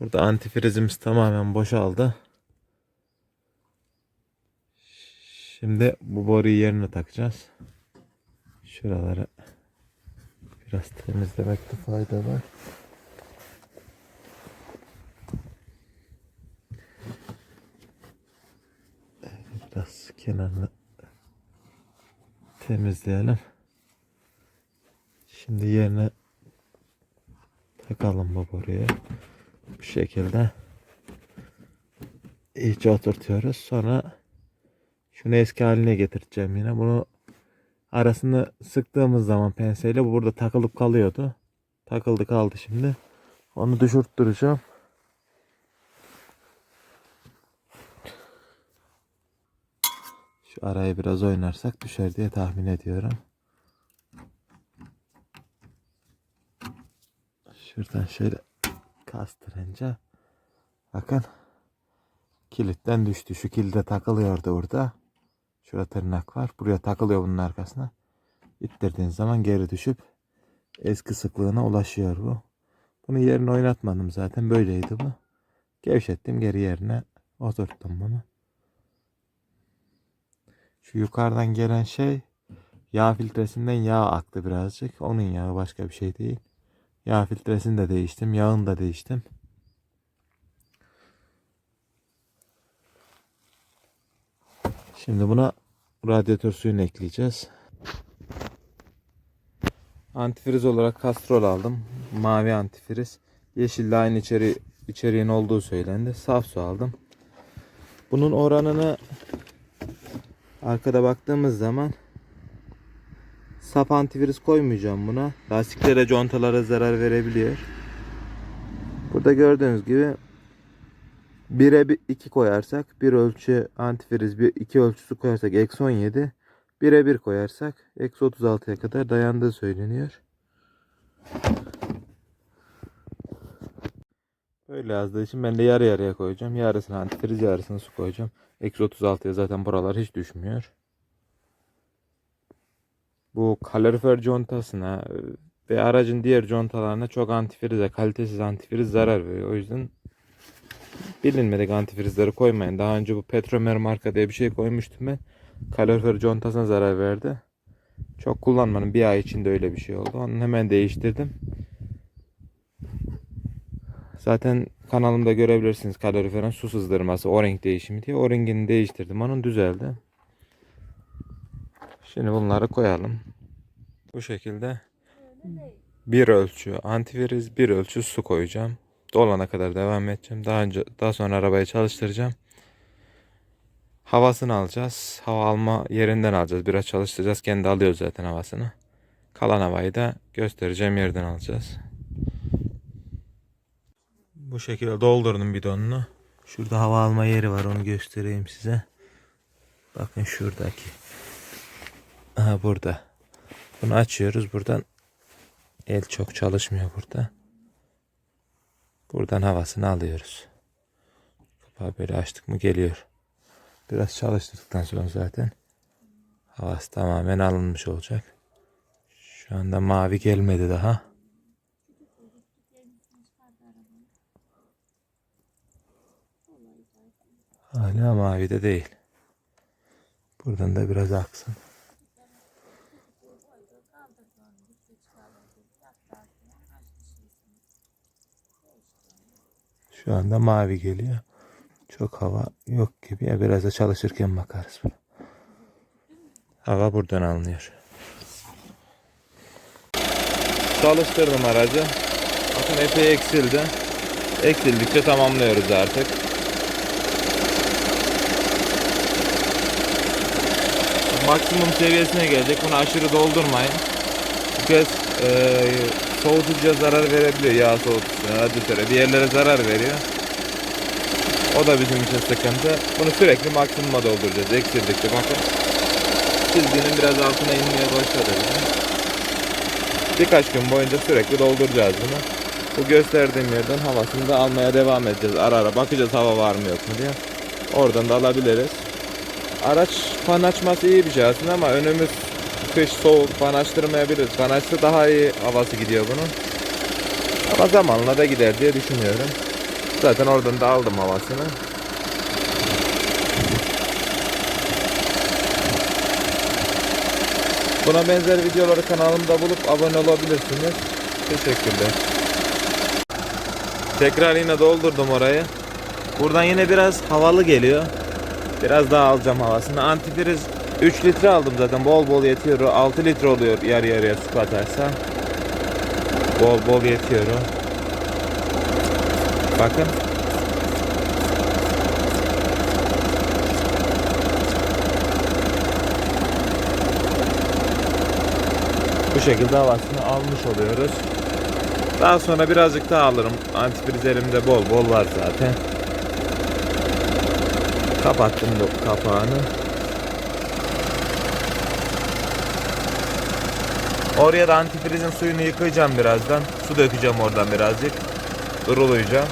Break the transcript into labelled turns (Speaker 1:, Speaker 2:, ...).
Speaker 1: Burada antifrizimiz tamamen boşaldı. Şimdi bu boruyu yerine takacağız. Şuraları biraz temizlemekte fayda var. Biraz kenarını temizleyelim. Şimdi yerine takalım bu boruyu. Bu şekilde iyice oturtuyoruz. Sonra şunu eski haline getireceğim yine. Bunu arasını sıktığımız zaman penseyle bu burada takılıp kalıyordu. Takıldı kaldı şimdi. Onu düşürttüreceğim. Şu arayı biraz oynarsak düşer diye tahmin ediyorum. Şuradan şöyle kastırınca bakın kilitten düştü. Şu kilide takılıyordu burada. Şurada tırnak var. Buraya takılıyor bunun arkasına. İttirdiğin zaman geri düşüp eski sıklığına ulaşıyor bu. Bunu yerine oynatmadım zaten. Böyleydi bu. Gevşettim geri yerine oturttum bunu. Şu yukarıdan gelen şey yağ filtresinden yağ aktı birazcık. Onun yağı başka bir şey değil. Yağ filtresini de değiştim. Yağını da değiştim. Şimdi buna radyatör suyunu ekleyeceğiz. Antifriz olarak kastrol aldım. Mavi antifriz. Yeşille aynı içeri, içeriğin olduğu söylendi. Saf su aldım. Bunun oranını arkada baktığımız zaman saf antifriz koymayacağım buna. Lastiklere, contalara zarar verebiliyor. Burada gördüğünüz gibi 1'e 2 koyarsak bir ölçü antifriz, bir iki ölçüsü koyarsak eksi 17. 1'e 1 koyarsak eksi 36'ya kadar dayandığı söyleniyor. Böyle yazdığı için ben de yarı yarıya koyacağım. Yarısını antifriz, yarısını su koyacağım. Eksi 36'ya zaten buralar hiç düşmüyor. Bu kalorifer contasına e, ve aracın diğer contalarına çok antifrize, kalitesiz antifriz zarar veriyor. O yüzden bilinmedik antifrizleri koymayın. Daha önce bu Petromer marka diye bir şey koymuştum ben. Kalorifer contasına zarar verdi. Çok kullanmadım. Bir ay içinde öyle bir şey oldu. Onu hemen değiştirdim. Zaten kanalımda görebilirsiniz kaloriferin su sızdırması, o-ring değişimi diye. O-ringini değiştirdim. Onun düzeldi. Şimdi bunları koyalım. Bu şekilde bir ölçü antifriz, bir ölçü su koyacağım. Dolana kadar devam edeceğim. Daha önce daha sonra arabayı çalıştıracağım. Havasını alacağız. Hava alma yerinden alacağız. Biraz çalıştıracağız. Kendi alıyor zaten havasını. Kalan havayı da göstereceğim yerden alacağız. Bu şekilde doldurdum bidonunu. Şurada hava alma yeri var. Onu göstereyim size. Bakın şuradaki. Aha burada. Bunu açıyoruz. Buradan el çok çalışmıyor burada. Buradan havasını alıyoruz. Kapağı böyle açtık mı geliyor. Biraz çalıştırdıktan sonra zaten havası tamamen alınmış olacak. Şu anda mavi gelmedi daha. Hala mavi de değil. Buradan da biraz aksın. Şu anda mavi geliyor. Çok hava yok gibi. Ya biraz da çalışırken bakarız. Hava buradan alınıyor. Çalıştırdım aracı. Bakın epey eksildi. Eksildikçe tamamlıyoruz artık. Maksimum seviyesine gelecek. Bunu aşırı doldurmayın. Bu kez soğutucuya zarar verebiliyor. Yağ soğutucusuna, radyatöre. Bir yerlere zarar veriyor. O da bizim için sıkıntı. Bunu sürekli maksimuma dolduracağız. Eksildikçe bakın. Çizginin biraz altına inmeye başladı. Birkaç gün boyunca sürekli dolduracağız bunu. Bu gösterdiğim yerden havasını da almaya devam edeceğiz. Ara ara bakacağız hava var mı yok mu diye. Oradan da alabiliriz. Araç fan açması iyi bir şey aslında ama önümüz kış soğuk fan açtırmayabiliriz. Fan açsa daha iyi havası gidiyor bunun. Ama zamanla da gider diye düşünüyorum. Zaten oradan da aldım havasını. Buna benzer videoları kanalımda bulup abone olabilirsiniz. Teşekkürler. Tekrar yine doldurdum orayı. Buradan yine biraz havalı geliyor. Biraz daha alacağım havasını. Antifriz 3 litre aldım zaten. Bol bol yetiyor. o. 6 litre oluyor yarı yarıya su katarsa. Bol bol yetiyor. Bakın. Bu şekilde havasını almış oluyoruz. Daha sonra birazcık daha alırım. Antifriz elimde bol bol var zaten. Kapattım kapağını. Oraya da antifrizin suyunu yıkayacağım birazdan. Su dökeceğim oradan birazcık. Irulayacağım.